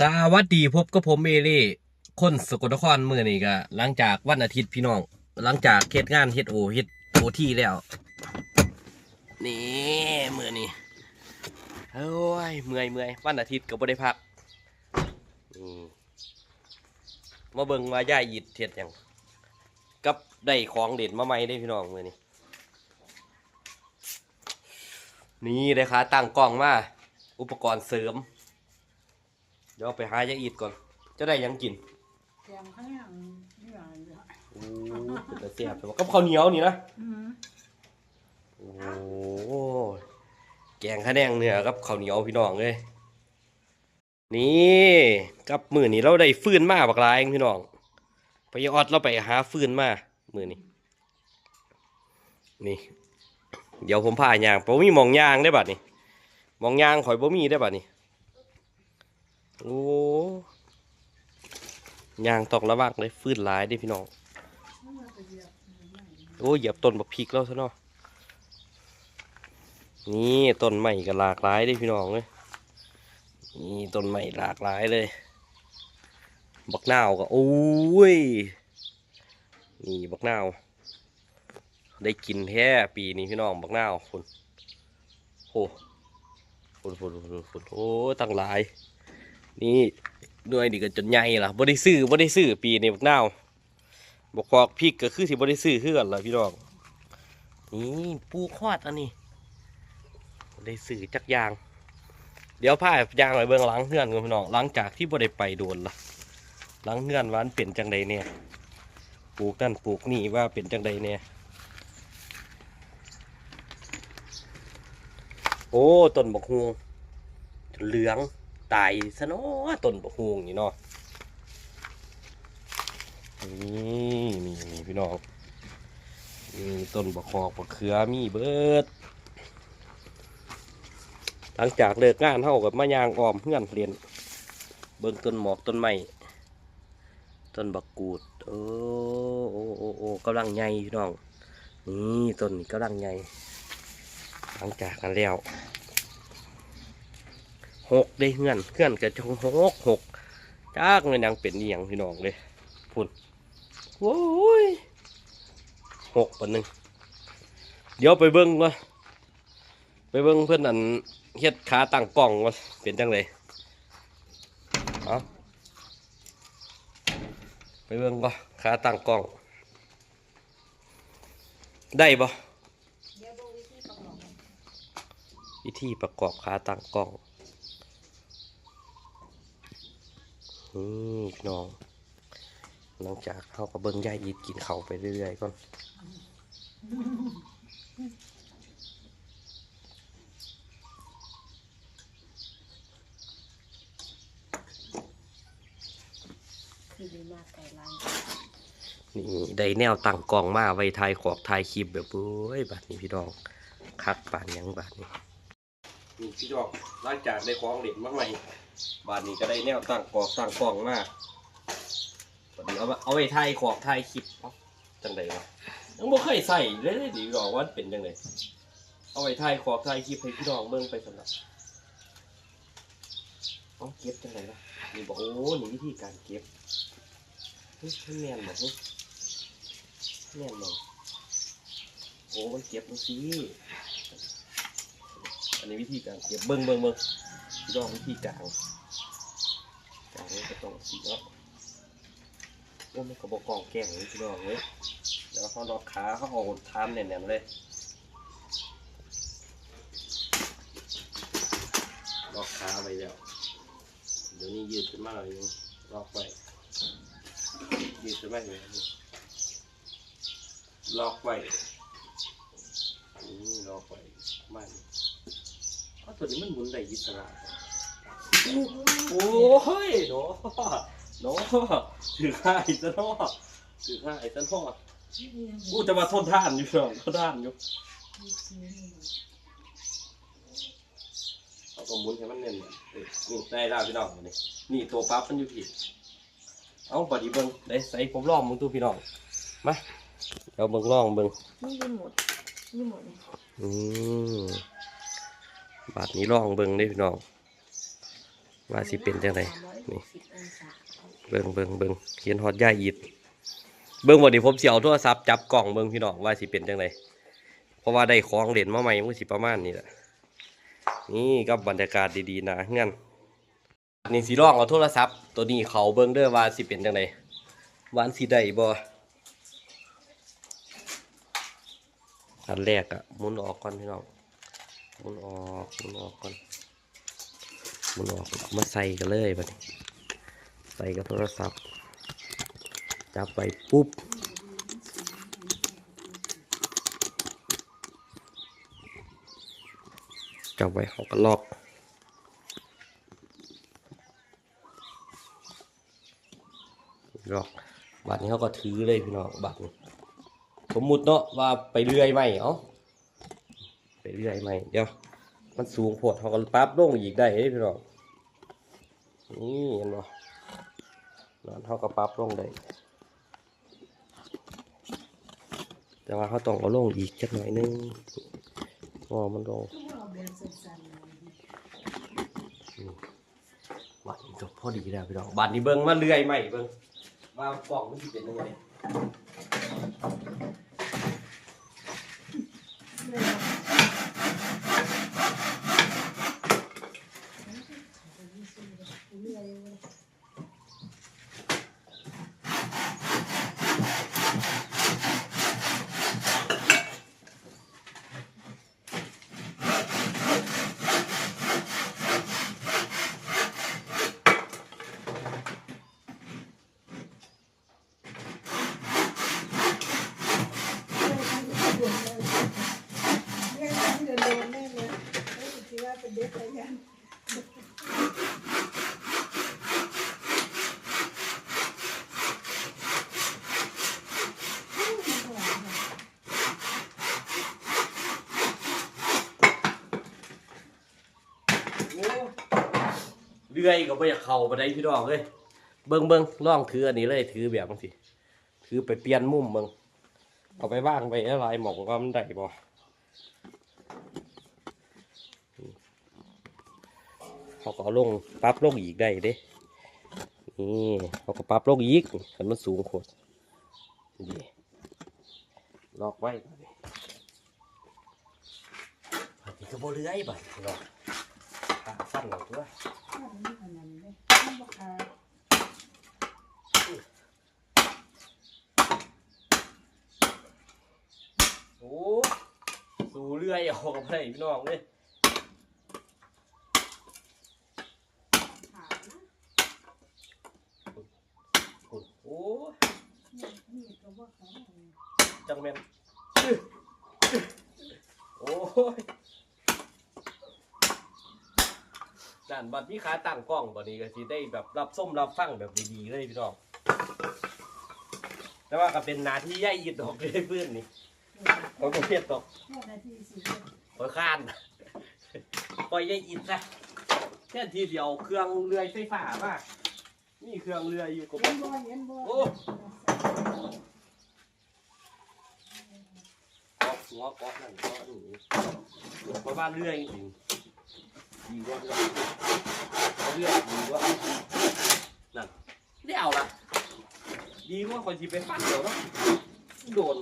สวัสดีพบกับผมเอเล่คนสกลนครมือนี่ก็หลังจากวันอาทิตย์พี่น้อง หลังจากเฮ็ดงานเฮ็ดโอเฮ็ดโอที่แล้ว นี่มือนี่โอ้ยเมื่อยเมื่อยวันอาทิตย์ก็บ่ได้พักมาเบิ่งว่าย่ายหยิดเฮ็ดหยังกับได้ของเด่นมาใหม่ได้พี่น้องมือนี่นี่ได้ขาตั้งกล้องมาอุปกรณ์เสริม เดี๋ยวไปหายายอีดก่อน จะได้หยังกินแกงข้างล่างนี่อะไรอะโอ้เป็นตาเสียบแต่ว่ากับข้าวเหนียวนี่นะ อืมโอ้แกงข้าวแดงเนื้อกับข้าวเหนียวพี่น้องเลยนี่กับมือนี้เราได้ฟืนมาบักหลายเองพี่น้องพยาออดเราไปหาฟืนมามือนี้นี่ เดี๋ยวผมพายางผมมีหมองยางได้บัดนี่หมองยางข่อยบ่มีได้บัดนี่ โอ้ยางตอกระวังเลยฟื้นหลายด้พี่น้อง โอ้ยเหยียบต้นบักพริกแล้วซะเนาะ นี่ต้นใหม่ก็หลากหลายด้พี่น้องเลยนี่ต้นใหม่หลากหลายเลย บักนาวก็โอ้ย นี่บักนาว ได้กินแท้ปีนี้พี่น้องบักนาวคุณโอ้คุณคุณคุณคุณโอ้ตั้งหลาย นี่ด้วยดีก็จนใหญ่ล่ะบ่ได้ซื้อบ่ได้ซื้อปีนี้บักนาวบกอกพริกก็คือสิบริซื้อคือกันล่ะพี่น้องนี่ปูคอดอันนี้ได้ซื้อจักอยาง เดี๋ยวพายางไปเบิ่งหล้างเฮือนกันพี่น้องหลังจากที่บ่ได้ไปโดนละหล้างเฮือนวามันเป็นจังใดเนี่ยปลูกนั่นปลูกนี่ว่าเป็นจังใดเนี่ยโอ้ต้นบกฮวงเหลือง ตายซะเนาะต้นบกฮวงนี่เนาะนี่นี่นี่พี่น้องนี่ต้นบะคอกบะเขือมีเบิด หลังจากเลิกงานเท่ากับมายางออมเพื่อนเรียน เบิ่งต้นหมอกต้นไม้ต้นบักกูดโอ้โอ้โอ้โอ้กำลังใหญ่พี่น้องนี่ต้นนี้กำลังใหญ่หลังจากกันแล้ว หกได้เงื่อนเงื่อนกับจงหกหกจากเงินยังเป็นอหย่างพี่น้องเลยพุ่นโอ้ยหกปันหนึ่งเดี๋ยวไปเบิ้งว่าไปเบิ้งเพื่อนอันเฮ็ดขาตั้งกล้องว่าเป็นจังเลยเอาไปเบิ้งว่าขาตั้งกล้อง ได้ปะเดี๋ยวดูวิธีประกอบวิธีประกอบขาตั้งกล้อง อืมน้อง หลังจากเขาก็เบิ้งย่ายอีดกินเขาไปเรื่อยๆก่อนคือดีมากไก่ลานนี่ได้แนวตั้งกล้องมาไว้ถ่ายขอบถ่ายคลิปแบบเอ้ยบัดนี้พี่น้องคักปานยังบัดนี้ นี่พี่น้องหลังจากได้ของเด็ดมาใหม่บาดนี้ก็ได้แนวตั้งกองตั้งกล้องมาบัดนี้เอาไว้เอาไว้ถ่ายขอบถ่ายคลิปเอ้าจังไดวะยังบ่เคยใส่เลยเด้ดีหรอกว่าเป็นจังไดเอาไว้ถ่ายขอบถ่ายคลิปให้พี่น้องเบิ่งไปสำหรับเอาเก็บจังไดวะนี่บอกโอ้นี่วิธีการเก็บเฮ้ยแน่นบ่เฮ้ยแน่นบ่โอ้มันเก็บมันสิ อันนี้วิธีการเก็บเบิ้งเบิ้งเบิ้งลองวิธีกลางกลางนี้ก็ต้องสีเนาะโอ้มันกระบอกกองแกงเลยพี่น้องเว้ยเดี๋ยวเขาล็อกขาเขาเอาทานแน่นๆเลยล็อกขาไปแล้วเดี๋ยวนี้ยืดขึ้นมาหน่อยนึงล็อกไปยืดขึ้นมาเลยล็อกไว้นี่ล็อกไว้มัน เพราะตัวนี้มันหมุนได้อิสระโอ้ยเนาะเนาะถือข้าไอ้ซะเนาะถือข้าไอ้ซะเนาะกูจะมาทนท่านอยู่เถอะทนท่านอยู่เอาก็หมุนให้มันเน่นเออนี่ได้แล้วพี่น้องนี่นี่ตัวปั๊บมันอยู่ผิดเอาบัดนี้เบิ่งได้ใส่ผมลองมึงตู้พี่น้องมาเดี๋ยวเบิ่งลองเบิ่งนี่รีโมทรีโมทอืม บาดนี้ลองเบิ่งได้พี่น้องว่าสิเป็นจังไดสามร้อยหนี่เบิ่งเบิ่งเบิ่งเขียนฮอดย่าอีดเบิ่งวันนี้ผมเสิเอาโทรศัพท์จับกล้องเบิ่งพี่น้องว่าสิเป็นจังไดเพราะว่าได้ของเล่นมาใหม่เมันก็สิประมาณนี้แหละนี่กับบรรยากาศดีๆนะเงื่อนนี่สิลองเอาโทรศัพท์ ตัวนี้เขาเบิ่งเด้อว่าสิเป็นจังไดวาอันสิได้บ่อันแรกอะมุนออกก่อนพี่น้อง มุนออกมุนออกก่อนมุนออกมาใส่กันเลยบัดนี้ใส่กับโทรศัพท์จับไปปุ๊บจับไว้เขาก็ลอกลอกบัตรนี้เขาก็ถือเลยพี่น้องบัตรสมมุติเนาะว่าไปเรื่อยไหมเอ้า เรื่อยไหมเดี๋ยวมันสูงโพดเขาก็ปรับลงอีกได้เด้พี่น้องนี่เห็นบ่นอนเขาก็ปรับลงได้แต่ว่าเขาต้องเอาลงอีกจักหน่อยนึงงอมันลงทุกเรานนี้จบพอดีแล้วพี่น้องบัดนี้เบิ้งมาเรื่อยใหม่เบิ้งว่ากล่องมันสิเป็นยังไง เรื่องนั้นเดินโดนแน่เลยแล้วคิดว่า เป็นเด็กอะไรยังโอ้เรื่อยก็ไม่อยากเข้าไปได้พี่น้องเลยเบิ้งเบิ้งล่องถืออันนี้เลยถือแบบนี้ถือไปเปลี่ยนมุมเบิ้งเอาไปว่างไปอะไรหมองว่ามันได้บ่ เขาก็เอาลงปรับลงอีกได้เด้นี่เขาก็ปรับลงอีกให้มันสูงโคตรนี่ลอกไว้นี้บัดนี้ก็บ่เลื้อยบัดนี้เนาสั้นหน่อยตัวโอ้ สูเรื่อยออกกับไพี่น้องเลยโอ้ จังแมนโอ้ยนั่นบัดนี้ขาตั้งกล้องบัดนี้ก็สิได้แบบรับส้มรับฟังแบบดีๆเลยพี่น้องแต่ว่าก็เป็นหนาที่ย่ายยิดดอกเลยเพื่อนนี่เขาก็เพียดดอกปล่อยคานปล่อยยายอินซะแค่ทีเดียวเครื่องเรือไฟฟ้ามานี่เครื่องเรืออยู่กับโอ้กอก หัวกอกนั่นกอกนี่เพราะว่าเรื่อยจริงดีกว่าเรื่อเรือดีกว่านั่นได้เอาละดีกว่าคนที่ไปฟันเดี๋ยวเนาะโดน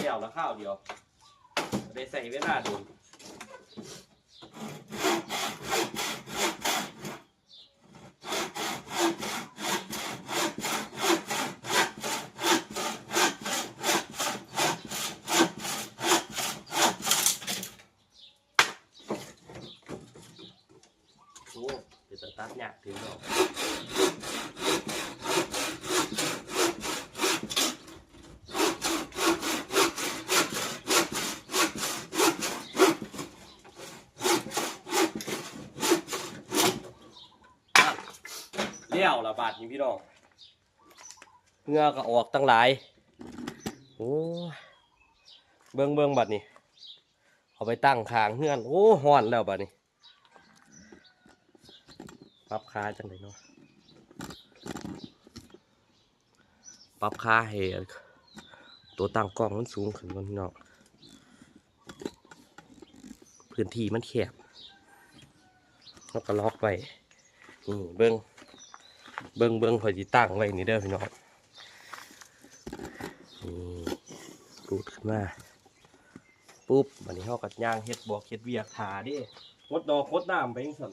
เดี่ยวล้วข้าวเดียวได้ใส่เวลาโดนโอ้เป็นสตาร์ทยาก ถึงเนาะอะเลี้ยวละบาทนี้พี่น้องเงือก็ออกตั้งหลาย โอ้เบิ้งเบิ้งบัดนี้เอาไปตั้งคางเฮือน โอ้ห้อนแล้วบัดนี้ ปรับค่าจังเลยเนาะปรับค่าให้ตัวตั้งกล้องมันสูงขึ้นก่อนพี่น้องพื้นที่มันแคบแล้วก็ล็อกไว้นี่เบิ้งเบิ้งเบิ้งคอจีตั้งไว้นี่เด้อพี่น้องนี่รูดขึ้นมาปุ๊บวันนี้เขากัดย่างเฮ็ดบอกเฮ็ดเวียกถาดิงดดอกงดน้ำไปยังสั่น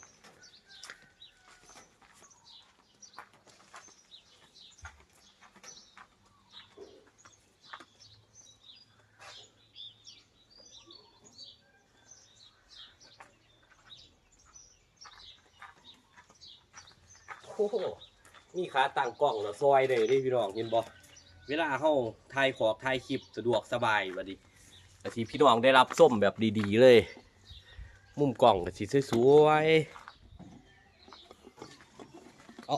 โอ้โหมี ขาตั้งกล้องแล้วซอยเลยนี่พี่น้องเห็นบ่เวลาเฮาถ่ายขอกถ่ายคลิปสะดวกสบายบัดนี้แต่ที่พี่น้องได้รับส้มแบบดีๆเลย มุมกล้องก็สิสวยๆเอ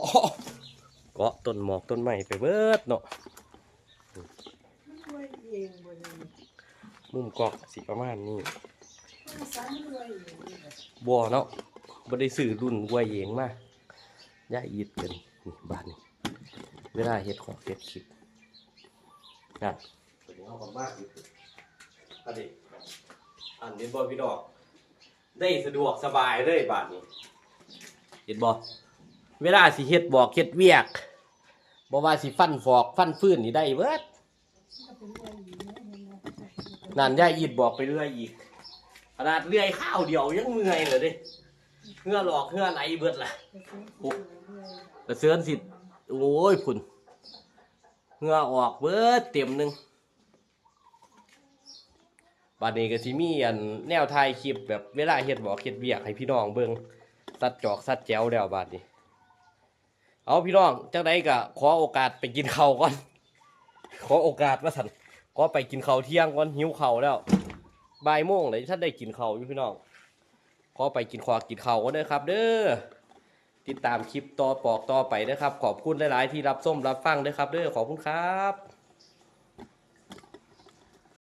เกาะต้นหมอกต้นไม้ไปเบิดเนาะมุมกล้องสิประมาณนี้ถ้าสามรวยเองนี่แบบบัวเนาะบ่ได้ซื้อรุ่นวัวเองมาย่าอีดกัน บ้านนี้เวลาเฮ็ดของเฮ็ดคลิปนั่นตัวนี้เอากันมากอยู่อันนี้อันนี้บ่พี่ดอก ได้สะดวกสบายเลยบาทนี้เห็นบ่เวลาสิเฮ็ดบอกเฮ็ดเวียกบ่ว่าสิฟันฟอกฟันฟื้นนี่ได้เบิดก็เป็นรวยอยู่นะมันนะนั่นย่าอีดบอกไปเรื่อยอีกขนาดเลื่อยข้าวเดียวยังเมื่อยเลยเดิเหื่อหลอกเหื่อไหลเบิดล่ะจะซื้อที่รวย กระเสือนสิโอ้ยพุ่นเหงื่อออกเบิดเต็มหนึ่งบัดนี้ก็สิมีอันแนวถ่ายคลิปแบบเวลาเฮ็ดบอกเฮ็ดเวียกให้พี่น้องเบิ่งสัดจอกสัดแจ๋วแล้วบัดนี้ เอาพี่น้องจังไดก็ขอโอกาสไปกินข้าวก่อน ขอโอกาสว่าสั่นขอไปกินข้าวเที่ยงก่อนหิวข้าวแล้วบ่ายโมงเลยท่านได้กินข้าวอยู่พี่น้องขอไปกินขอกินข้าวก่อนเด้ครับ เด้อ ติดตามคลิปต่อปอกต่อไปนะครับ ขอบคุณหลาย ๆ ที่รับส้มรับฟังนะครับเด้อขอบคุณครับ